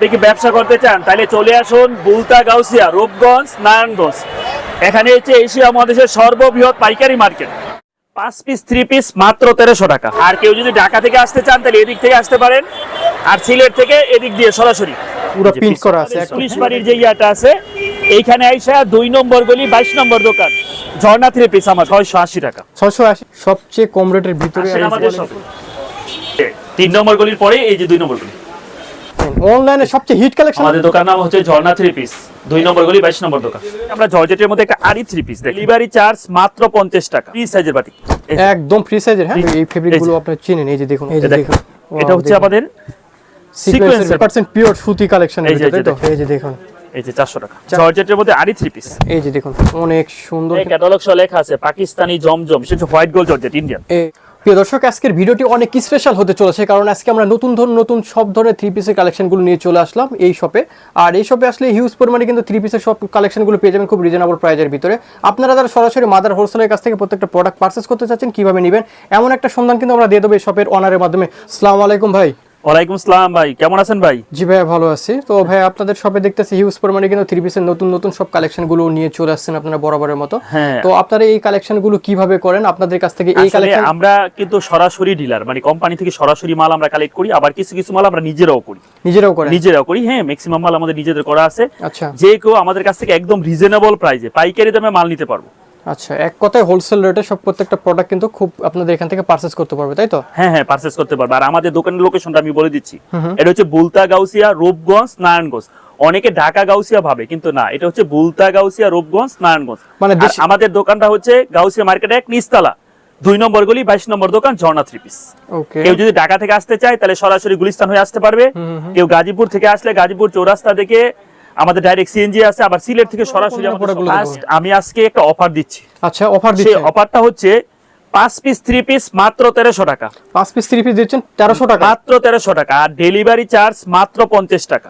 দেখি ব্যবসা করতে চান তাহলে চলে আসুন বুলতা গাউসিয়া রূপগঞ্জ নারায়ণগঞ্জ। এখানে হচ্ছে এশিয়া মহাদেশের সর্ববৃহৎ পাইকারি মার্কেট। পাঁচ পিস থ্রি পিস মাত্র তেরোশো টাকা। আর কেউ যদি ঢাকা থেকে আসতে চান তাহলে এদিক থেকে আসতে পারেন। আর সিলেট থেকে এদিক দিয়ে সরাসরি। পুরো করা আছে পুলিশ বাড়ির যে ইয়াটা আছে এইখানে আইসা দুই নম্বর গলি বাইশ নম্বর দোকান। ঝর্ণা থ্রি পিস আমার ছয়শো আশি টাকা। ছয়শো আশি সবচেয়ে কম রেটের ভিতরে আমাদের তিন নম্বর গলির পরে এই যে দুই নম্বর গলি। অনলাইনে সবচেয়ে হিট কালেকশন আমাদের দোকান নাম হচ্ছে ঝর্ণা থ্রি পিস দুই নম্বর গলি বাইশ নম্বর দোকান। আমরা জর্জেটের মধ্যে একটা আরি থ্রি পিস ডেলিভারি চার্জ মাত্র পঞ্চাশ টাকা। ফ্রি সাইজের বাটি। একদম ফ্রি সাইজের হ্যাঁ? এই ফেব্রিকগুলো আপনারা চিনেন এই যে দেখুন এই যে এটা দেখুন। এটা হচ্ছে আমাদের সিকোয়েন্সের পার্সেন্ট পিওর সুতি কালেকশন এই যে, দেখুন। এই যে চারশো টাকা। জর্জেটের মধ্যে আরি থ্রি পিস এই যে দেখুন অনেক সুন্দর ক্যাটালগ সহ লেখা আছে পাকিস্তানি জমজম সেটা হোয়াইট গোল্ড জর্জেট ইন্ডিয়ান প্রিয় দর্শক, আজকের ভিডিওটি অনেক স্পেশাল হতে চলেছে, কারণ আজকে আমরা নতুন ধরুন নতুন সব ধরনের থ্রি পিসের কালেকশনগুলো নিয়ে চলে আসলাম এই শপে আর এই শপে আসলে হিউজ পরিমাণে কিন্তু থ্রি পিসের সব কালেকশনগুলো পেয়ে যাবেন খুব রিজনেবল প্রাইজের ভিতরে। আপনারা যারা সরাসরি মাদার হোলসেলের কাছ থেকে প্রত্যেকটা প্রোডাক্ট পারচেস করতে চাচ্ছেন, কীভাবে নেবেন? এমন একটা সন্ধান কিন্তু আমরা দিয়ে দেবো এই শপের অনারের মাধ্যমে। সালামু আলাইকুম ভাই। ওয়ালাইকুম আসসালাম ভাই কেমন আছেন ভাই? জি ভাই ভালো আছি। তো ভাই আপনাদের শপে দেখতেছি হিউজ পরিমাণে কিন্তু থ্রি পিসের নতুন নতুন সব কালেকশনগুলো নিয়ে চলে আসছেন আপনারা বরাবরের মতো। হ্যাঁ। তো আপনারা এই কালেকশনগুলো কীভাবে করেন? আপনাদের কাছ থেকে এই কালেকশন আমরা কিন্তু সরাসরি ডিলার মানে কোম্পানি থেকে সরাসরি মাল আমরা কালেক্ট করি আবার কিছু কিছু মাল আমরা নিজেরাও করি। নিজেরাও নিজেরাও করি হ্যাঁ ম্যাক্সিমাম মাল আমাদের নিজেদের করা আছে। আচ্ছা। যে কেউ আমাদের কাছ থেকে একদম রিজনেবল প্রাইসে পাইকারি দামে মাল নিতে পারব। আচ্ছা এক কথায় হোলসেল রেটে সব প্রত্যেকটা প্রোডাক্ট কিন্তু খুব আপনাদের এখান থেকে পারচেস করতে পারবে তাই তো? হ্যাঁ হ্যাঁ পারচেস করতে পারবে। আর আমাদের দোকানের লোকেশনটা আমি বলে দিচ্ছি। এটা হচ্ছে বুলতা গাউসিয়া রূপগঞ্জ নারায়ণগঞ্জ। অনেকে ঢাকা গাউসিয়া ভাবে কিন্তু না এটা হচ্ছে বুলতা গাউসিয়া রূপগঞ্জ নারায়ণগঞ্জ। মানে আমাদের দোকানটা হচ্ছে গাউসিয়া মার্কেট এক নিচতলা। দুই নম্বর গলি বাইশ নম্বর দোকান ঝর্ণা থ্রি পিস ওকে কেউ যদি ঢাকা থেকে আসতে চায় তাহলে সরাসরি গুলিস্তান হয়ে আসতে পারবে। কেউ গাজীপুর থেকে আসলে গাজীপুর চৌরাস্তা থেকে আমাদের ডাইরেক্ট সিএনজি আছে আবার সিলেট থেকে সরাসরি আমি আজকে একটা অফার দিচ্ছি। আচ্ছা অফার সেই দিচ্ছেন অফারটা হচ্ছে পাঁচ পিস থ্রি পিস মাত্র তেরোশো টাকা। পাঁচ পিস থ্রি পিস দিচ্ছেন তেরোশো টাকা? মাত্র তেরোশো টাকা। আর ডেলিভারি চার্জ মাত্র পঞ্চাশ টাকা।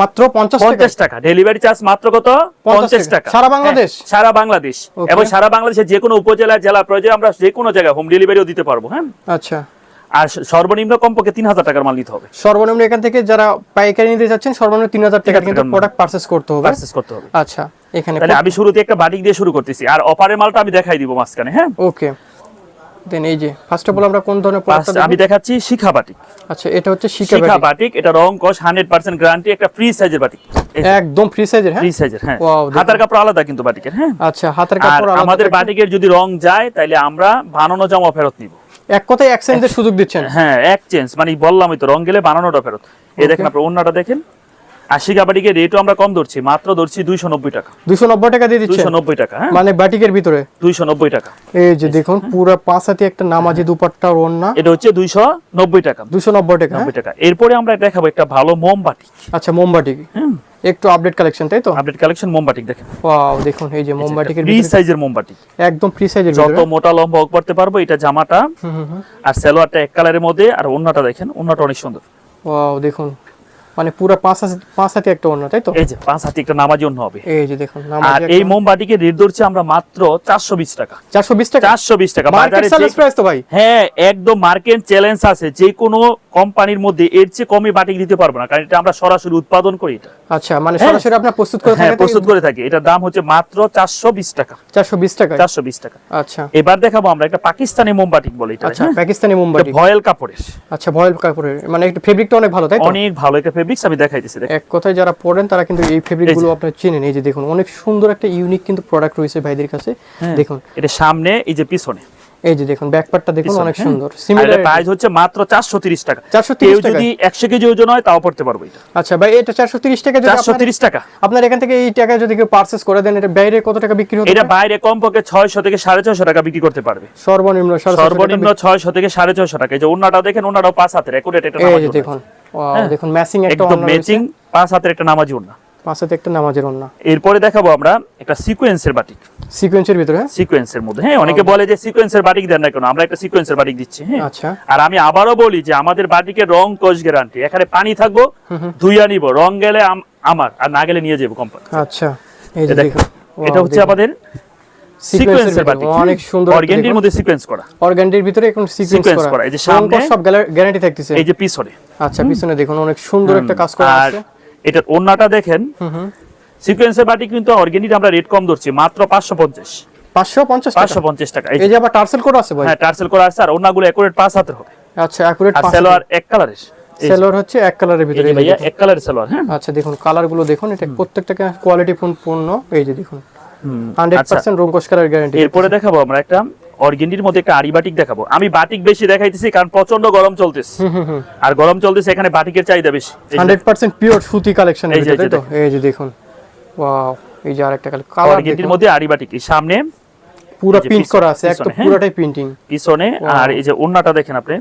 মাত্র পঞ্চাশ টাকা? ডেলিভারি চার্জ মাত্র কত? পঞ্চাশ টাকা। সারা বাংলাদেশ? হ্যাঁ, সারা বাংলাদেশ। এবং সারা বাংলাদেশের যে কোনো উপজেলা জেলা প্রয়োজনে আমরা যে কোনো জায়গায় হোম ডেলিভারিও দিতে পারব হ্যাঁ? আচ্ছা। আর সর্বনিম্ন কমপক্ষে তিন হাজার টাকার মাল নিতে হবে। সর্বনিম্ন এখান থেকে যারা পাইকারি নিতে যাচ্ছেন সর্বনিম্ন তিন হাজার টাকা কিন্তু প্রোডাক্ট পারচেস করতে হবে। পারচেস করতে হবে। আচ্ছা এখানে তাহলে আমি শুরুতে একটা বাটিক দিয়ে শুরু করতেছি। আর অফারের মালটা আমি দেখাই দিব মাঝখানে হ্যাঁ? ওকে। দেন এই যে ফার্স্ট অফ অল আমরা কোন ধরনের প্রোডাক্ট আমি দেখাচ্ছি শিখা বাটিক। আচ্ছা এটা হচ্ছে শিকা শিখা বাটিক। এটা রং কস হান্ড্রেড পার্সেন্ট গ্যারান্টি একটা ফ্রি সাইজের বাটিক। একদম ফ্রি সাইজের হ্যাঁ? ফ্রি সাইজের হ্যাঁ। হাতার কাপড় আলাদা কিন্তু বাটিকের হ্যাঁ? আচ্ছা হাতের কাপড় আলাদা আমাদের। বাটিকের যদি রং যায় তাহলে আমরা বানানো জামা ফেরত নিব। এক কথায় এক্সচেঞ্জের সুযোগ দিচ্ছেন। হ্যাঁ এক্সচেঞ্জ মানে বললামই তো রং গেলে বানানোটা ফেরত। এই দেখেন আপনার অন্যটা দেখেন। আশি কাবাটিকে রেটও আমরা কম ধরছি মাত্র ধরছি দুইশো নব্বই টাকা। দুশো নব্বই টাকা দিয়ে দুইশো নব্বই টাকা হ্যাঁ। মানে বাটিকের ভিতরে? দুইশো নব্বই টাকা। এই যে দেখুন পুরো পাঁচ হাতে একটা নামাজি দুপাট্টা ওড়না। এটা হচ্ছে দুইশো নব্বই টাকা। দুশো নব্বই টাকা হ্যাঁ? নব্বই টাকা। এরপরে আমরা দেখাবো একটা ভালো মোমবাটি আচ্ছা মোমবাটি একটু আপডেট কালেকশন তাই তো? আপডেট কালেকশন মোমবাটি দেখেন। ওয়াও দেখুন এই যে মোমবাটিকের ফ্রি সাইজের মোমবাটি একদম ফ্রি সাইজের যত মোটা লম্বা হোক করতে পারব এটা জামাটা আর সালোয়ারটা এক কালারের মধ্যে আর ওন্নাটা দেখেন ওন্নাটা অনেক সুন্দর। ওয়াও দেখুন। মানে পুরো পাঁচ হাতে পাঁচ হাতে একটা ওড়না তাই তো? এই যে পাঁচ হাতে একটা নামাজি অন্য হবে। এই যে দেখুন আর এই মোমবাটিকে রেট ধরছি আমরা মাত্র চারশো বিশ টাকা। চারশো বিশ টাকা? চারশো বিশ টাকা। বাজারে সেলস প্রাইস তো ভাই। হ্যাঁ একদম মার্কেট চ্যালেঞ্জ আছে। যে কোনো কোম্পানির মধ্যে এর চেয়ে কমে বাটিক দিতে পারব না কারণ এটা আমরা সরাসরি উৎপাদন করি এটা। আচ্ছা মানে হ্যাঁ। সরাসরি আপনার প্রস্তুত করে হ্যাঁ থাকেন প্রস্তুত করে থাকি। এটার দাম হচ্ছে মাত্র চারশো বিশ টাকা। চারশো বিশ টাকা? চারশো বিশ টাকা। আচ্ছা। এবার দেখাবো আমরা একটা পাকিস্তানি মোমবাটিক বলে এটা আচ্ছা পাকিস্তানি মোমবাটি ভয়েল কাপড়ের। আচ্ছা ভয়েল কাপড়ের। মানে একটু ফেব্রিকটা অনেক ভালো তাই তো? অনেক ভালো একটা ফেব্রিক্স আমি দেখাইতেছি এক কথায় যারা পড়েন তারা কিন্তু এই ফেব্রিকগুলো আপনারা চিনেন। এই যে দেখুন অনেক সুন্দর একটা ইউনিক কিন্তু প্রোডাক্ট রয়েছে ভাইদের কাছে। হ্যাঁ। দেখুন। এটা সামনে এই যে পিছনে। এই যে দেখুন ব্যাক পার্টটা দেখুন অনেক হ্যাঁ। সুন্দর। সিমিলার প্রাইস হচ্ছে মাত্র চারশো তিরিশ টাকা। 430 কেউ যদি একশো কেজি ওজন হয় তাও পড়তে পারব এটা। আচ্ছা ভাই এটা চারশো তিরিশ টাকা যদি চারশো আপনার- তিরিশ টাকা। আপনার এখান থেকে এই টাকা যদি কেউ পার্চেস করে দেন এটা বাইরে কত টাকা বিক্রি হতে এটা? বাইরে কমপক্ষে ছয়শো থেকে সাড়ে ছয়শো টাকা বিক্রি করতে পারবে। সর্বনিম্ন টাকা সর্বনিম্ন ছয়শো থেকে সাড়ে ছয়শো টাকা। এই যে অন্যটাও দেখেন অন্যটাও পাঁচ হাতের একুরেট যে দেখুন। দেখুন ম্যাচিং একটা একদম ম্যাচিং পাঁচ হাতের একটা নামাজি ওড়না। পাঁচেতে একটা নামাজের ওড়না। এরপরে দেখাবো আমরা একটা সিকোয়েন্সের বাটিক সিকোয়েন্সের ভিতরে হ্যাঁ? সিকোয়েন্সের মধ্যে। হ্যাঁ অনেকে বলে যে সিকোয়েন্সের বাটিক দেন না কেন? আমরা একটা সিকোয়েন্সের বাটিক দিচ্ছি হ্যাঁ? আচ্ছা। আর আমি আবারও বলি যে আমাদের বাটিকের রং কোষ গ্যারান্টি এখানে পানি থাকব ধুইয়া নিব। রং গেলে আম- আমার আর না গেলে নিয়ে যাব কোম্পানি আচ্ছা এই যে দেখুন। এটা হচ্ছে আমাদের সিকোয়েন্সের বাটিক অনেক সুন্দর অর্গেন্ডির মধ্যে সিকোয়েন্স করা। অর্গানটির ভিতরে এখন সিকোয়েন্স করা, এই যে সামনে- সব গ্যারান্টি থাকতেছে। এই যে পিছনে। আচ্ছা পিছনে দেখুন অনেক সুন্দর একটা কাজ করা আছে। এটার ওন্নাটা দেখেন। সিকোয়েন্সের বাটি কিন্তু অর্গানিক আমরা রেট কম ধরছি মাত্র পাঁচশো পঞ্চাশ। পাঁচশো পঞ্চাশ পাঁচশো টাকা পঞ্চাশ টাকা এই যে। আবার টার্সেল করা আছে ভাই? হ্যাঁ টার্সেল করা আছে আর ওন্নাগুলো একুরেট পাঁচ হাতের হবে। আচ্ছা সেলোয়ার এক কালারের সেলোয়ার হচ্ছে এক কালারের ভিতরে ভাইয়া। এক কালারের সেলোয়ার হ্যাঁ। আচ্ছা দেখুন কালারগুলো দেখুন এটা প্রত্যেকটা কোয়ালিটি পূর্ণ এই যে দেখুন। হান্ড্রেড আচ্ছা। পার্সেন্ট রঙ্কশ কালার গ্যারান্টি এরপরে দেখাবো আমরা একটা অর্গেন্ডির মধ্যে একটা আড়ি বাটিক দেখাবো। আমি বাটিক বেশি দেখাইতেছি কারণ প্রচণ্ড গরম চলতেছে। আর গরম চলতেছে এখানে বাটিকের চাহিদা বেশি। এই যে হান্ড্রেড পার্সেন্ট পিওর সুতি কালেকশন এই যে, তো? এই যে দেখুন। ওয়াও এই যে আরেকটা কালার অর্গেন্ডির মধ্যে আড়ি বাটিক। এই সামনে পুরো প্রিন্ট করা আছে একদম হ্যাঁ। পুরোটাই প্রিন্টিং পিছনে আর এই যে ওন্নাটা দেখেন আপনি।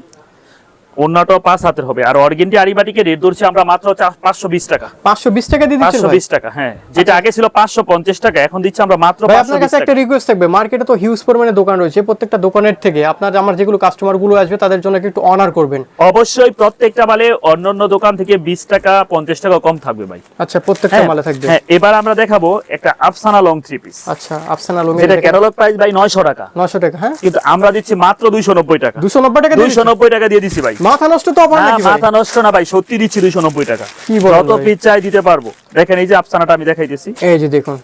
ওন্নাটাও পাঁচ হাতের হবে। আর অর্গেন্ডি আড়ি বাটিকে রেট ধরছি আমরা মাত্র পাঁচশো বিশ টাকা। পাঁচশো বিশ টাকা দিয়ে পাঁচশো বিশ টাকা হ্যাঁ। যেটা আগে ছিল পাঁচশো পঞ্চাশ টাকা এখন দিচ্ছি আমরা মাত্র আপনার কাছে একটা রিকোয়েস্ট থাকবে। মার্কেটে তো হিউজ পরিমাণে দোকান রয়েছে প্রত্যেকটা দোকানের থেকে। আপনার আমার যেগুলো কাস্টমারগুলো আসবে তাদের জন্য একটু অনার করবেন। অবশ্যই প্রত্যেকটা মালে অন্যান্য দোকান থেকে বিশ টাকা পঞ্চাশ টাকা কম থাকবে ভাই। আচ্ছা প্রত্যেকটা হ্যাঁ, মালে থাকবে। হ্যাঁ এবার আমরা দেখাবো একটা আফসানা লং থ্রি পিস আচ্ছা আফসানা লং যেটা ক্যাটালগ প্রাইস ভাই নয়শো টাকা। নয়শো টাকা হ্যাঁ? কিন্তু আমরা দিচ্ছি মাত্র দুইশো নব্বই টাকা। দুশো নব্বই টাকা দুইশো নব্বই টাকা দিয়ে দিচ্ছি ভাই? মাথা নষ্ট তো অফার নাকি মাথা নষ্ট না ভাই সত্যি দিচ্ছি দুইশো নব্বই টাকা। কি বলেন যত? পিস চাই দিতে পারব। দেখেন এই যে আফসানাটা আমি দেখাইতেছি। এই যে দেখুন।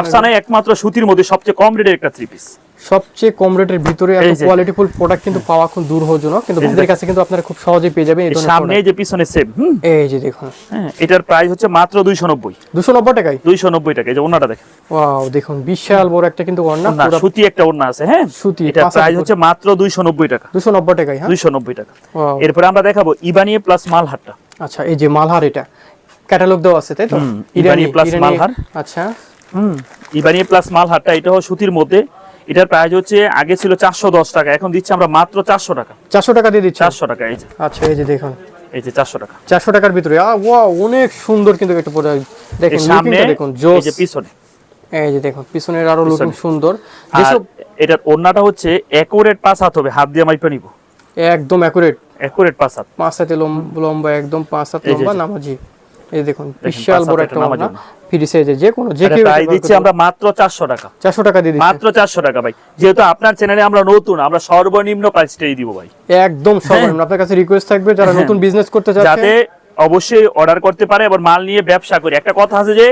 আফসানা একমাত্র সুতির মধ্যে সবচেয়ে কম রেটের একটা থ্রি পিস সবচেয়ে কম রেটের ভিতরে এত। কোয়ালিটিফুল প্রোডাক্ট কিন্তু পাওয়া খুব দুর্ঘটজনক কিন্তু ভাইদের কাছে কিন্তু আপনারা খুব সহজেই পেয়ে যাবেন এই সামনে এই যে পিছনে সেম এই যে দেখুন। হ্যাঁ এটার প্রাইস হচ্ছে মাত্র দুইশো নব্বই। দুশো নব্বই টাকায়? টাকা এই যে ওনাটা দেখেন। ওয়াও দেখুন বিশাল বড় একটা কিন্তু ওড়না পুরো সুতি একটা ওড়না আছে হ্যাঁ? সুতি, পাঁচ প্রাইস হচ্ছে মাত্র দুইশো নব্বই টাকা। দুশো নব্বই টাকায় হ্যাঁ? দুইশো নব্বই টাকা। ওয়াও এরপরে আমরা দেখাবো ইবানিয়ে প্লাস মালহারটা। আচ্ছা এই যে মালহার এটা ক্যাটালগ দেওয়া আছে তাই তো? ইরানি plus মালহার। আচ্ছা। হুম ইবানিয়ে প্লাস মালহারটা এটাও সুতির মধ্যে এটার প্রাইস হচ্ছে আগে ছিল চারশো দশ টাকা এখন দিচ্ছি আমরা মাত্র চারশো টাকা। চারশো টাকা দিয়ে দিচ্ছি? চারশো টাকা এই যে। আচ্ছা এই যে দেখুন। এই যে চারশো টাকা। চারশো টাকার ভিতরে অনেক সুন্দর কিন্তু একটা প্রোডাক্ট দেখুন সামনে দেখুন এই যে পিছনে। এই যে দেখুন পিছনের আরও লুকিং সুন্দর। যেসব এটার ওড়নাটা হচ্ছে একুরেট পাঁচ হাত হবে হাত দিয়ে মাইপে নিব। একদম অ্যাকুরেট একুরেট পাঁচ হাত। পাঁচ হাতে লম- লম্বা একদম পাঁচ হাত লম্বা নামাজি। এই দেখুন বিশাল বড় একটা একটা ওড়না ফ্রি সাইজে যে কোনো যে কেউ প্রাইস দিচ্ছি আমরা মাত্র চারশো টাকা। চারশো টাকা দিয়ে দিচ্ছি। মাত্র চারশো টাকা ভাই। যেহেতু আপনার চ্যানেলে আমরা নতুন আমরা সর্বনিম্ন প্রাইসটাই দিব ভাই। একদম সর্বনিম্ন। আপনার কাছে রিকোয়েস্ট থাকবে যারা নতুন বিজনেস করতে যাতে অবশ্যই অর্ডার করতে পারে এবং মাল নিয়ে ব্যবসা করি। একটা কথা আছে যে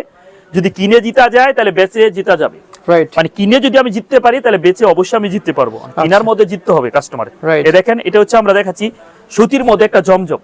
যদি কিনে জিতা যায় তাহলে বেচে জিতা যাবে। রাইট মানে কিনে যদি আমি জিততে পারি তাহলে বেচে অবশ্যই আমি জিততে পারব। কিনার মধ্যে জিততে হবে কাস্টমার. এ দেখেন এটা হচ্ছে আমরা দেখাচ্ছি সুতির মধ্যে একটা জমজম।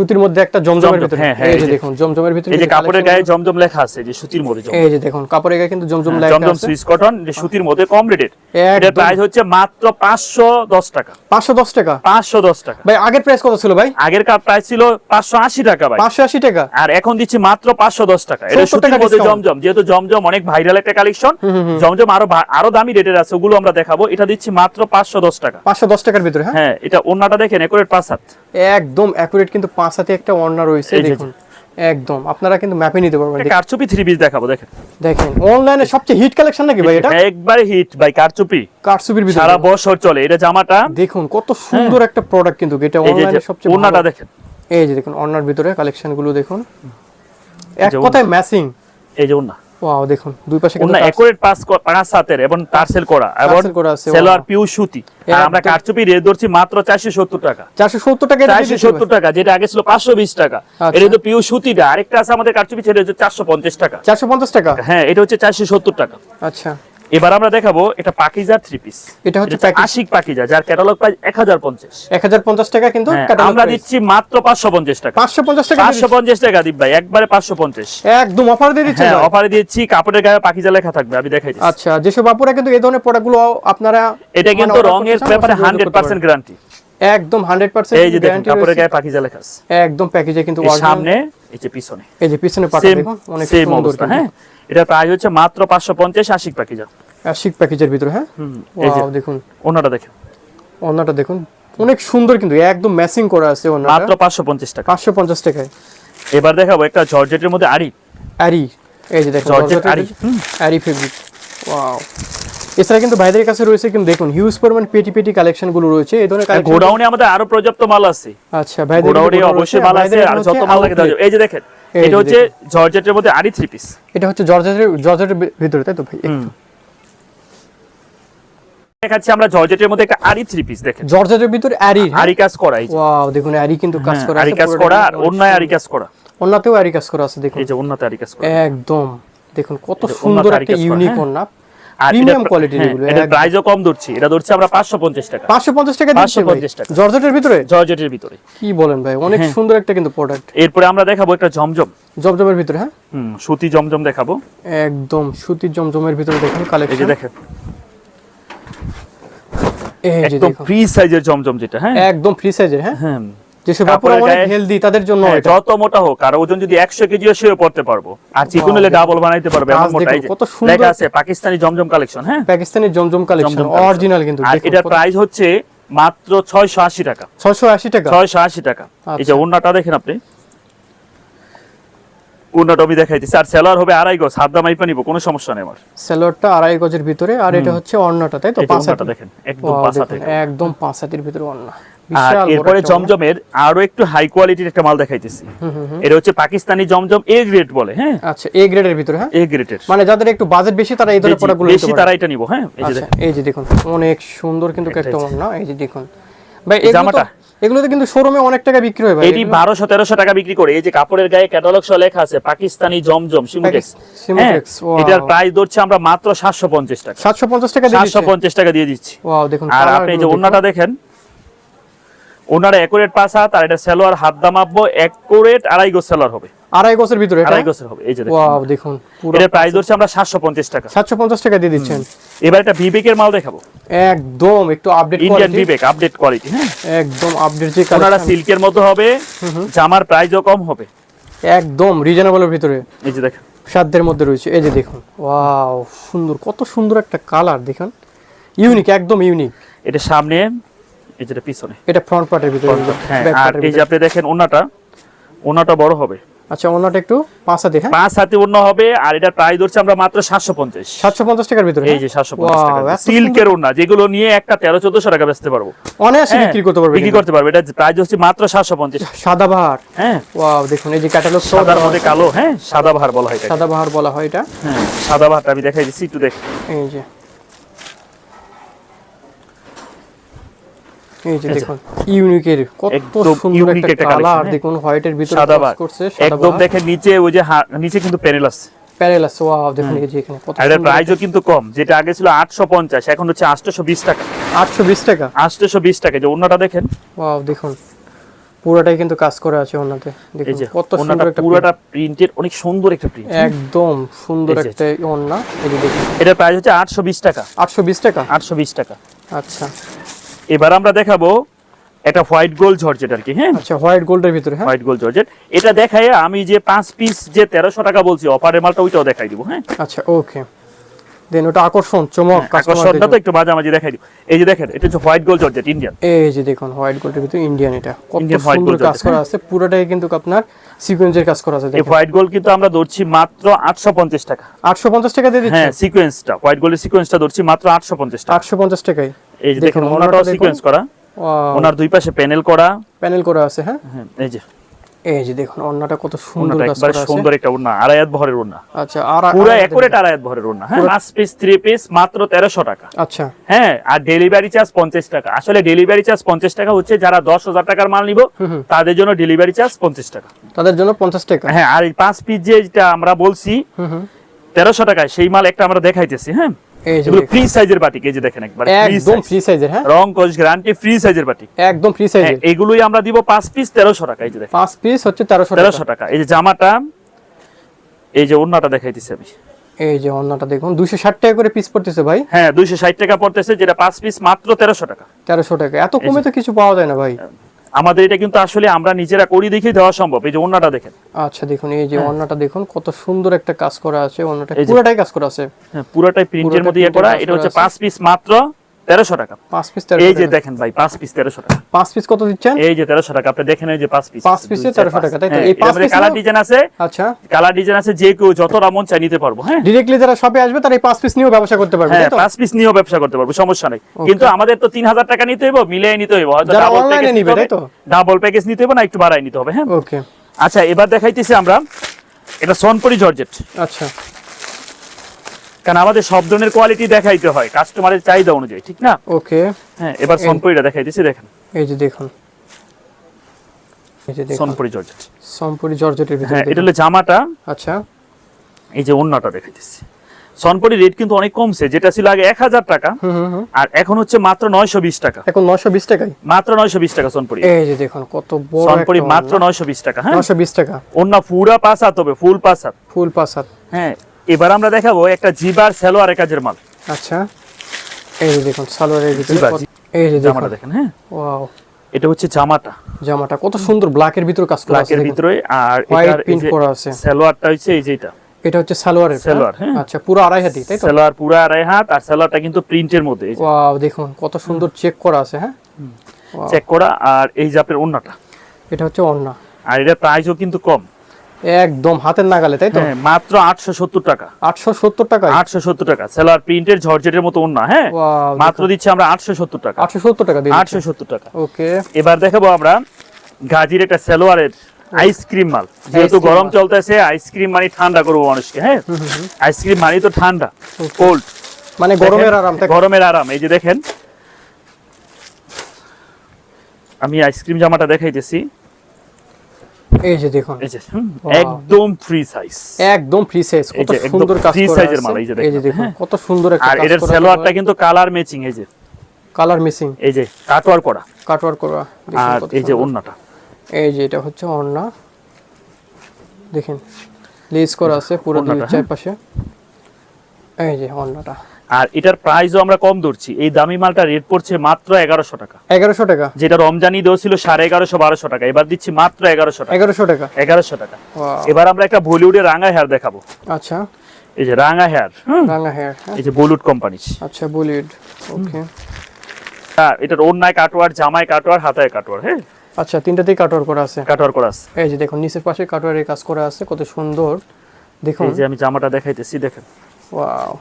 সুতির মধ্যে একটা জমজমের জমজম, ভিতরে। হ্যাঁ, হ্যাঁ, এই যে দেখুন জমজমের ভিতরে এই যে কাপড়ের গায়ে জমজম লেখা আছে যে সুতির মধ্যে এই যে দেখুন কাপড়ের গায়ে কিন্তু জমজম লেখা আছে। জমজম সুইস কটন যে সুতির মধ্যে কম রেটের। একদম। প্রাইস হচ্ছে মাত্র পাঁচশো দশ টাকা। 510 টাকা? পাঁচশো দশ টাকা। ভাই আগের প্রাইস কত ছিল ভাই? আগের কাপ প্রাইস ছিল পাঁচশো আশি টাকা ভাই। 580 টাকা। আর এখন দিচ্ছি মাত্র পাঁচশো দশ টাকা। এটা সুতির মধ্যে জমজম। যেহেতু জমজম অনেক ভাইরাল একটা কালেকশন জমজম আরও আরও দামি রেটের আছে ওগুলো আমরা দেখাবো। এটা দিচ্ছি মাত্র পাঁচশো দশ টাকা। 510 টাকার ভিতরে হ্যাঁ? হ্যাঁ এটা ওন্নাটা দেখেন একুরেট পাঁচ হাত। একদম অ্যাকুরেট কিন্তু পাঁচ একটা ওড়না রয়েছে দেখুন। একদম আপনারা কিন্তু ম্যাপে নিতে পারবেন। কারচুপি থ্রি পিস দেখাবো দেখেন। দেখেন অনলাইনে সবচেয়ে হিট কালেকশন নাকি ভাই এটা? একবারে হিট ভাই কারচুপি। কারচুপির ভিতরে। সারা বছর চলে এটা জামাটা। দেখুন কত সুন্দর একটা প্রোডাক্ট কিন্তু এটা অনলাইনে সবচেয়ে ওন্নাটা ভালো। দেখেন। এই যে দেখুন অন্যার ভিতরে কালেকশনগুলো দেখুন। এক কথায় ম্যাচিং এই যে ওন্না ওয়াও দেখুন দুই পাশে কিন্তু একুরেট পাস পাঁচ সাতের এবং টার্সেল করা এবং সেলোয়ার পিউ সুতি। আর আমরা কারচুপি রেট ধরছি মাত্র চারশো সত্তর টাকা। চারশো সত্তর টাকা এটা দিয়ে চারশো দিচ্ছি সত্তর টাকা যেটা আগে ছিল পাঁচশো বিশ টাকা। আচ্ছা। এটা তো পিউ সুতিটা আরেকটা আছে আমাদের কারচুপি ছেড়ে হচ্ছে চারশো পঞ্চাশ টাকা। চারশো পঞ্চাশ টাকা? হ্যাঁ এটা হচ্ছে চারশো সত্তর টাকা। আচ্ছা। এবার আমরা দেখাবো এটা পাকিজার থ্রি পিস এটা হচ্ছে আশিক পাকিজা যার ক্যাটালগ প্রাইস এক হাজার পঞ্চাশ। এক হাজার পঞ্চাশ টাকা কিন্তু আমরা দিচ্ছি মাত্র পাঁচশো পঞ্চাশ টাকা। পাঁচশো পঞ্চাশ টাকা পাঁচশো পঞ্চাশ টাকা দিব ভাই একবারে পাঁচশো পঞ্চাশ। একদম অফার দিয়ে দিচ্ছে হ্যাঁ অফারে দিচ্ছি কাপড়ের গায়ে পাকিজা লেখা থাকবে আমি দেখাই আচ্ছা যেসব আপুরা কিন্তু এই ধরনের প্রোডাক্টগুলো আপনারা এটা মানে কিন্তু করতে রঙের ব্যাপারে হান্ড্রেড পার্সেন্ট গ্যারান্টি একদম হান্ড্রেড পার্সেন্ট এই যে দেখুন কাপড়ের গায়ে পাকিজা লেখা আছে। একদম প্যাকেজে কিন্তু সামনে এই যে পিছনে। এই যে পিছনে পাটা দেখুন অনেক সুন্দর হ্যাঁ। এটা প্রাইস হচ্ছে মাত্র পাঁচশো পঞ্চাশ আশিক পাকিজা আর শিক প্যাকেজের ভিতরে হ্যাঁ? দেখুন। ওনাটা দেখেন। ওনাটা দেখুন। অনেক সুন্দর কিন্তু একদম ম্যাচিং করা আছে ওনাটা। মাত্র পাঁচশো পঞ্চাশ টাকা। পাঁচশো পঞ্চাশ টাকায়। এবার দেখাবো একটা জর্জেটের মধ্যে আড়ি আরি এই যে দেখুন জর্জেট আরি। আরি ফেব্রিক ওয়াও এছাড়া কিন্তু ভাইদের কাছে রয়েছে কিন্তু দেখুন হিউজ পরিমাণ পেটি পেটি কালেকশনগুলো রয়েছে এই ধরনের গোডাউনে আমাদের আরও পর্যাপ্ত মাল আছে। আচ্ছা ভাইদের গোডাউনে অবশ্যই মাল আছে আর যত মাল লাগে এই যে দেখেন এটা হচ্ছে জর্জেটের মধ্যে আরই থ্রি পিস এটা হচ্ছে জর্জেটের জর্জেটের ভিতরে তাই তো ভাই? দেখাচ্ছি আমরা জর্জেটের মধ্যে একটা আরি থ্রি পিস দেখেন। জর্জেটের ভিতরে আরি আরি কাজ করা ওয়াও দেখুন অ্যারি কিন্তু কাজ হ্যাঁ, করা আরি কাজ করা আর অন্যায় আরি কাজ করা। অন্যতেও আরি কাজ করা আছে দেখুন। এই যে অন্যতে আরি কাজ করা। একদম দেখুন কত সুন্দর একটা ইউনিক হ্যাঁ। প্রিমিয়াম কোয়ালিটির হ্যাঁ, এগুলো এটা প্রাইসও কম ধরছি। এটা ধরছি আমরা পাঁচশো পঞ্চাশ টাকা। পাঁচশো পঞ্চাশ টাকা দিচ্ছে ভাই। 550 টাকা। জর্জেটের ভিতরে? জর্জেটের ভিতরে। কি বলেন ভাই অনেক হ্যাঁ। সুন্দর একটা কিন্তু প্রোডাক্ট এরপরে আমরা দেখাবো একটা জমজম। জমজমের ভিতরে হ্যাঁ? হুম সুতি জমজম দেখাবো। একদম সুতির জমজমের ভিতরে দেখুন এই যে কালেকশন দেখেন। এই যে একদম ফ্রি সাইজের জমজম যেটা হ্যাঁ? একদম ফ্রি সাইজের হ্যাঁ? হ্যাঁ। যেসব কাপড়ের অনেক হেলদি তাদের জন্য হ্যাঁ, যত মোটা হোক আর ওজন যদি একশো কেজিও সেও পড়তে পারব। আর চিকুন হলে ডাবল বানাইতে পারবে এমন মোটা এই কত সুন্দর। লেখা আছে পাকিস্তানি জমজম কালেকশন হ্যাঁ? পাকিস্তানি জমজম কালেকশন অরিজিনাল কিন্তু আর এটার প্রাইস হচ্ছে মাত্র ছয়শো আশি টাকা। ছয়শো আশি টাকা? ছয়শো আশি টাকা। এই যে আচ্ছা। ওন্নাটা দেখেন আপনি। ওন্নাটা আমি দেখাইতেছি। আর সেলার হবে আড়াই গজ হাত কোনো সমস্যা নেই আমার। আড়াই গজের ভিতরে আর এটা হচ্ছে তাই তো? পাঁচ। দেখেন একদম পাঁচ হাতে একদম পাঁচ হাতির ভিতরে আর এরপরে জমজমের আরও একটু হাই কোয়ালিটির একটা মাল দেখাইতেছি। এটা হচ্ছে পাকিস্তানি জমজম এ গ্রেড বলে হ্যাঁ? আচ্ছা এ গ্রেডের ভিতরে হ্যাঁ? এ গ্রেডের মানে যাদের একটু বাজেট বেশি তারা এই ধরনের প্রোডাক্টগুলো বেশি তারা এটা নিব হ্যাঁ? এই যে আচ্ছা এই যে দেখুন অনেক সুন্দর কিন্তু একটা যে। এই যে দেখুন। ভাই এই জামাটা? এগুলোতে কিন্তু শোরুমে অনেক টাকা বিক্রি হয় ভাই এটি বারোশো তেরোশো টাকা বিক্রি করে। এই যে কাপড়ের গায়ে ক্যাটালগ সহ লেখা আছে Pakistani Zamzam Simutex Simutex, wow. এটার প্রাইস ধরছে আমরা মাত্র সাতশো পঞ্চাশ টাকা। সাতশো পঞ্চাশ টাকা দিয়ে সাতশো দিচ্ছে পঞ্চাশ টাকা দিয়ে দিচ্ছি। ওয়াও দেখুন আর আপনি যে গুলো দেখুন। ওনার একুরেট পাঁচ হাত আর এটা সেলোয়ার হাত দাম আব্বো একুরেট আড়াই গোছ সেলোয়ার হবে। আড়াই গজের ভিতরে আড়াই গোছের হবে এই যে ওয়াও দেখুন পুরো প্রাইস ধরছে আমরা সাতশো পঞ্চাশ টাকা। সাতশো পঞ্চাশ টাকা দিয়ে দিচ্ছেন। এবার একটা বিবেকের মাল দেখাবো। একদম একটু আপডেট ইন্ডিয়ান বিবেক আপডেট কোয়ালিটি হ্যাঁ। একদম আপডেট যে কালার সিল্কের মতো হবে জামার প্রাইসও কম হবে। একদম রিজনেবলের ভিতরে। এই যে দেখেন। সাধ্যের মধ্যে রয়েছে এই যে দেখুন। ওয়াও সুন্দর কত সুন্দর একটা কালার দেখুন। ইউনিক একদম ইউনিক এটা সামনে এই যেটা পিছনে। এটা ফ্রন্ট পার্টের ভিতরে হ্যাঁ আর এই যে আপনি দেখেন ওনাটা ওনাটা বড় হবে। আচ্ছা ওনাটা একটু পাঁচা দেখা পাঁচ হাতে অন্য হবে আর এটা প্রাইস ধরছে আমরা মাত্র সাতশো পঞ্চাশ। সাতশো পঞ্চাশ টাকার ভিতরে এই যে সাতশো পঞ্চাশ Wow, টাকা সিল্কের ওড়না যেগুলো নিয়ে একটা তেরো চোদ্দশো টাকা বেচতে পারব। অনায়াসে হ্যাঁ, বিক্রি করতে পারবে বিক্রি করতে পারবে। এটা প্রাইস হচ্ছে মাত্র সাতশো পঞ্চাশ। সাদা বাহার হ্যাঁ। ওয়াও দেখুন এই যে ক্যাটালগ সাদার মধ্যে কালো হ্যাঁ সাদা ভার বলা হয় এটাকে। সাদা বাহার বলা হয় এটা। হ্যাঁ সাদা ভারটা আমি দেখাই দিচ্ছি একটু দেখ এই যে। এই যে দেখুন ইউনিকের কত সুন্দর একটা কালার হ্যাঁ। দেখুন হোয়াইটের ভিতরে সাদা করছে একদম বাহার নিচে ওই যে নিচে কিন্তু প্যানেল আছে। প্যানেল আছে ওয়াও দেখুন এই যে এখানে কত আর প্রাইসও কিন্তু কম যেটা আগে ছিল আটশো পঞ্চাশ এখন হচ্ছে আটশো বিশ টাকা। 820 টাকা? টাকা যে অন্যটা দেখেন। ওয়াও দেখুন পুরোটাই কিন্তু কাজ করা আছে ওনাতে দেখুন কত সুন্দর একটা পুরোটা প্রিন্টের অনেক সুন্দর একটা প্রিন্ট একদম সুন্দর। একটা ওন্না এই দেখুন। এটার প্রাইস হচ্ছে আটশো বিশ টাকা। 820 টাকা? আটশো বিশ টাকা। আচ্ছা। এবার আমরা দেখাবো এটা হোয়াইট গোল্ড জর্জেট আর কি হ্যাঁ? আচ্ছা হোয়াইট গোল্ডের ভিতরে হ্যাঁ? White gold georgette. এটা দেখায় আমি যে পাঁচ পিস যে তেরোশো টাকা বলছি অফারের মালটা ওইটাও দেখাই দিব হ্যাঁ? আচ্ছা ওকে। দেন ওটা আকর্ষণ চমক আকর্ষণটা কাস্টমারদের তো একটু মাঝামাঝি দেখাই দিব। এই যে দেখেন এটা হচ্ছে হোয়াইট গোল্ড জর্জেট ইন্ডিয়ান এই যে দেখুন হোয়াইট গোল্ডের ভিতরে ইন্ডিয়ান এটা। কত সুন্দর কাজ করা আছে পুরোটাই কিন্তু আপনার সিকোয়েন্সের কাজ করা আছে এই হোয়াইট গোল্ড কিন্তু আমরা ধরছি মাত্র আটশো পঞ্চাশ টাকা। 850 টাকা দিয়ে দিচ্ছে হ্যাঁ সিকোয়েন্সটা হোয়াইট গোল্ডের সিকোয়েন্সটা ধরছি মাত্র আটশো পঞ্চাশ টাকা। 850 টাকায়? এই যে দেখুন, ওনাটাও ওনাটা সিকোয়েন্স করা। ওনার দুই পাশে প্যানেল করা। প্যানেল করা আছে হ্যাঁ? হ্যাঁ এই যে। এই যে দেখুন অন্যটা কত সুন্দর কাজ একবারে করা আছে। সুন্দর একটা ওড়না আড়াইয়াত ভরের ওড়না। আচ্ছা আর পুরো একুরেট আড়াইয়াত ভরের ওড়না হ্যাঁ? পাঁচ পিস থ্রি পিস মাত্র তেরোশো টাকা। আচ্ছা। হ্যাঁ আর ডেলিভারি চার্জ পঞ্চাশ টাকা। আসলে ডেলিভারি চার্জ পঞ্চাশ টাকা হচ্ছে যারা দশ হাজার টাকার মাল নিব তাদের জন্য ডেলিভারি চার্জ পঞ্চাশ টাকা। তাদের জন্য 50 টাকা। হ্যাঁ আর এই পাঁচ পিস যেটা আমরা বলছি হুম হুম। তেরোশো টাকায় সেই মাল একটা আমরা দেখাইতেছি হ্যাঁ? এগুলো ফ্রি সাইজের বাটিক এই যে দেখেন একবার একদম ফ্রি সাইজের হ্যাঁ? রং কোচ গ্যারান্টি ফ্রি সাইজের বাটিক একদম ফ্রি হ্যাঁ, সাইজের এগুলোই আমরা দিব পাঁচ পিস তেরোশো টাকা এই যে দেখেন। পাঁচ পিস হচ্ছে 1300 টাকা। তেরোশো টাকা। এই যে জামাটা এই যে ওড়নাটা দেখাইতেছি আমি। এই যে অন্যটা দেখুন 260 টাকা করে পিস পড়তেছে ভাই। হ্যাঁ দুইশো ষাট টাকা পড়তেছে যেটা পাঁচ পিস মাত্র তেরোশো টাকা। 1300 টাকা। এত কমে তো কিছু পাওয়া যায় না ভাই। আমাদের এটা কিন্তু আসলে আমরা নিজেরা করি দেখি দেওয়া সম্ভব। এই যে ওড়নাটা দেখেন। আচ্ছা দেখুন এই যে অন্যটা দেখুন কত সুন্দর একটা কাজ করা আছে অন্যটা হ্যাঁ। পুরোটাই কাজ করা আছে। হ্যাঁ পুরোটাই প্রিন্টের মধ্যে ইয়ে করা এটা হচ্ছে পাঁচ পিস মাত্র। তেরোশো টাকা। পাঁচ পিস এই যে দেখেন ভাই পাঁচ পিস তেরোশো টাকা। পাঁচ পিস কত দিচ্ছেন? এই যে তেরোশো টাকা আপনি দেখেন এই যে পাঁচ পিস পাঁচ পিসে 1300 টাকা, তাই এই পাঁচ piece কালার ডিজাইন আছে। আচ্ছা। কালার ডিজাইন আছে যে কেউ যত রামন চাই নিতে পারব হ্যাঁ? ডিরেক্টলি যারা শপে আসবে তারা এই পাঁচ পিস নিয়েও ব্যবসা করতে পারবে হ্যাঁ পাঁচ পিস নিয়েও ব্যবসা করতে পারব সমস্যা নেই। কিন্তু আমাদের তো তিন হাজার টাকা নিতে হইব মিলিয়ে নিতে হইব। হয়তো ডাবল প্যাকেজ নিবে, নিতে হবে তাই তো? ডাবল প্যাকেজ নিতে হবে না একটু বাড়াই নিতে হবে হ্যাঁ? ওকে আচ্ছা এবার দেখাইতেছি আমরা এটা সোনপুরি জর্জেট আচ্ছা। কারণ আমাদের সব ধরনের কোয়ালিটি দেখাইতে হয় কাস্টমারের চাহিদা অনুযায়ী ঠিক না? ওকে হ্যাঁ এবার সনপরিটা দেখাইতেছি দেখেন। এই যে দেখুন। এই যে দেখুন। সনপরি জর্জেট সম্পূর্ণ জর্জেটের ভিতরে হ্যাঁ এটা হলো জামাটা। আচ্ছা। এই যে অন্যটা দেখাইতেছি। সনপরি রেট কিন্তু অনেক কমছে যেটা ছিল আগে এক হাজার টাকা আর এখন হচ্ছে মাত্র নয়শো বিশ টাকা। এখন নশো বিশ টাকায়? মাত্র নয়শো বিশ টাকা সনপরি এই যে দেখুন কত বড় সনপরি মাত্র নয়শো বিশ টাকা হ্যাঁ? নশো বিশ টাকা। অন্য পুরা পাঁচ হাত হবে ফুল পাঁচ ফুল পাঁচ হ্যাঁ এবার আমরা দেখাবো একটা জিবার সালোয়ারের কাজের মাল। আচ্ছা এই যে দেখুন সালোয়ারের ভিতরে এই যে দেখুন জামাটা দেখেন। হ্যাঁ? ওয়াও। এটা হচ্ছে জামাটা। জামাটা কত সুন্দর ব্ল্যাকের ভিতরে কাজ করা আছে ব্ল্যাকের। ভিতরে আর এটার যে করা আছে। সালোয়ারটা হচ্ছে এই যেটা। এটা হচ্ছে সালোয়ারের সালোয়ার, হ্যাঁ। আচ্ছা পুরো আড়াই হাতি তাই তো? সালোয়ার পুরা আড়াই হাত আর সালোয়ারটা কিন্তু প্রিন্টের মধ্যে এই ওয়াও দেখুন কত সুন্দর চেক করা আছে হ্যাঁ? চেক করা আর এই যে আপনার ওন্নাটা এটা হচ্ছে অন্না আর এটা প্রাইসও কিন্তু কম। একদম হাতের নাগালে তাই তো? হ্যাঁ মাত্র আটশো সত্তর টাকা। আটশো সত্তর টাকায় আটশো সত্তর টাকা। সালোয়ার প্রিন্টের জর্জেটের মতো ওন্না হ্যাঁ? মাত্র দিচ্ছি আমরা আটশো সত্তর টাকা। আটশো সত্তর টাকা দিন আটশো সত্তর টাকা। ওকে। এবার দেখাবো আমরা গাজীর একটা সালোয়ারের আইসক্রিম মাল। যেহেতু গরম চলতেছে আইসক্রিম মানে ঠান্ডা করব মানুষকে হ্যাঁ? আইসক্রিম মানে তো ঠান্ডা কোল্ড মানে গরমের আরাম গরমের আরাম। এই যে দেখেন আমি আইসক্রিম জামাটা দেখাইতেছি। এই যে দেখুন। এই যে একদম ফ্রি সাইজ একদম ফ্রি সাইজ কত সুন্দর কাজ size এর মাল, এই যে এই যে দেখুন, হ্যাঁ। কত সুন্দর একটা আর করা সালোয়ারটা কিন্তু কালার ম্যাচিং এই যে। কালার মিসিং এই যে কাটওয়ার করা। কাটওয়ার করা। আর এই যে ওন্নাটা এই যে এটা হচ্ছে অন্না দেখেন লেস করা আছে পুরো দুই হ্যাঁ। চারপাশে। এই যে অন্নাটা আর এটার প্রাইসও আমরা কম ধরছি। এই দামি মালটা রেট পড়ছে মাত্র এগারোশো টাকা। এগারোশো টাকা। যেটা রমজানি দেওয়া ছিল সাড়ে এগারোশো বারোশো টাকা। এবার দিচ্ছি মাত্র এগারোশো টাকা। এগারোশো টাকা। এগারোশো টাকা। এবার আমরা একটা বলিউডের রাঙা হেয়ার দেখাবো। আচ্ছা। এই যে রাঙা হেয়ার রাঙা হেয়ার এই যে বলিউড কোম্পানি আচ্ছা বলিউড। ওকে। আর এটার ওন্নায় কাটোয়ার জামায় কাটোয়ার হাতায় কাটোয়ার হ্যাঁ? আচ্ছা তিনটাতেই কাটওয়ার করা আছে। কাটোয়ার করা আছে। এই যে দেখুন নিচের পাশে কাটওয়ারের কাজ করা আছে কত সুন্দর। দেখুন। এই যে আমি জামাটা দেখাইতেছি দেখেন। ওয়াও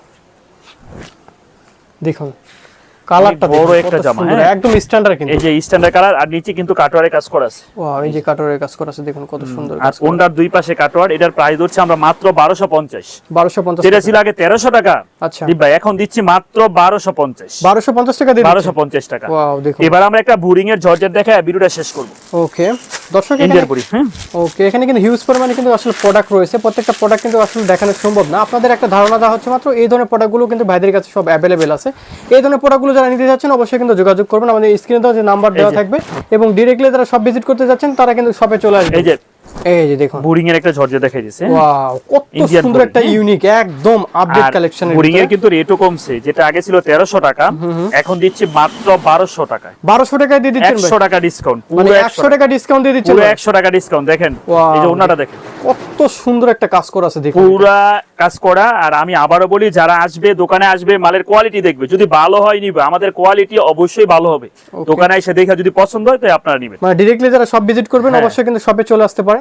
দেখুন কালারটা বড় একটা জামা, হ্যাঁ। একদম স্ট্যান্ডার্ড কিন্তু। এই যে স্ট্যান্ডার্ড কালার আর নিচে কিন্তু কাটোয়ারে কাজ করা আছে। ওয়াও এই যে কাটওয়ারের কাজ করা আছে দেখুন কত সুন্দর আর ওন্ডার দুই পাশে কাটোয়ার এটার প্রাইস হচ্ছে আমরা মাত্র বারোশো পঞ্চাশ। বারোশো পঞ্চাশ যেটা ছিল আগে তেরোশো টাকা। আচ্ছা। দীপ ভাই এখন দিচ্ছি মাত্র বারোশো পঞ্চাশ। বারোশো পঞ্চাশ টাকা দিয়ে বারোশো পঞ্চাশ টাকা। ওয়াও দেখুন। এবার আমরা একটা বুরিং এর জর্জেট দেখায় ভিডিওটা শেষ করব। ওকে দর্শক বুড়ি হ্যাঁ। ওকে এখানে কিন্তু হিউজ পরিমাণে কিন্তু আসলে প্রোডাক্ট রয়েছে। প্রত্যেকটা প্রোডাক্ট কিন্তু আসলে দেখানো সম্ভব না। আপনাদের একটা ধারণা দেওয়া হচ্ছে মাত্র এই ধরনের প্রোডাক্টগুলো কিন্তু ভাইদের কাছে সব অ্যাভেলেবেল আছে। এই ধরনের প্রোডাক্টগুলো যারা নিতে যাচ্ছেন অবশ্যই কিন্তু যোগাযোগ করবেন। আমাদের স্ক্রিনে দেওয়া যে নাম্বার দেওয়া থাকবে এবং ডিরেক্টলি যারা সব ভিজিট করতে যাচ্ছেন তারা কিন্তু সবে চলে আসবে এই যে দেখুন। বুরিং এর একটা দেখাই দিছে। ওয়াও কত সুন্দর একটা ইউনিক একদম আপডেট আর কালেকশনের বুরিং এর কিন্তু রেটও কমছে যেটা আগে ছিল তেরোশো টাকা এখন দিচ্ছি মাত্র বারোশো টাকায়। বারোশো টাকায় দিয়ে দিচ্ছেন ভাই? একশো টাকা ডিসকাউন্ট মানে পুরো একশো টাকা ডিসকাউন্ট দিয়ে দিচ্ছেন পুরো ভাই? একশো টাকা ডিসকাউন্ট দেখেন এই যে ওনাটা দেখেন। কত সুন্দর একটা কাজ করা আছে দেখুন। পুরা কাজ করা আর আমি আবারও বলি যারা আসবে দোকানে আসবে মালের কোয়ালিটি দেখবে। যদি ভালো হয় নিবে। আমাদের কোয়ালিটি অবশ্যই ভালো হবে। দোকানে এসে দেখে যদি পছন্দ হয় তাই আপনারা নিবেন। মানে যারা সব ভিজিট করবেন হ্যাঁ। অবশ্যই কিন্তু শপে চলে আসতে পারেন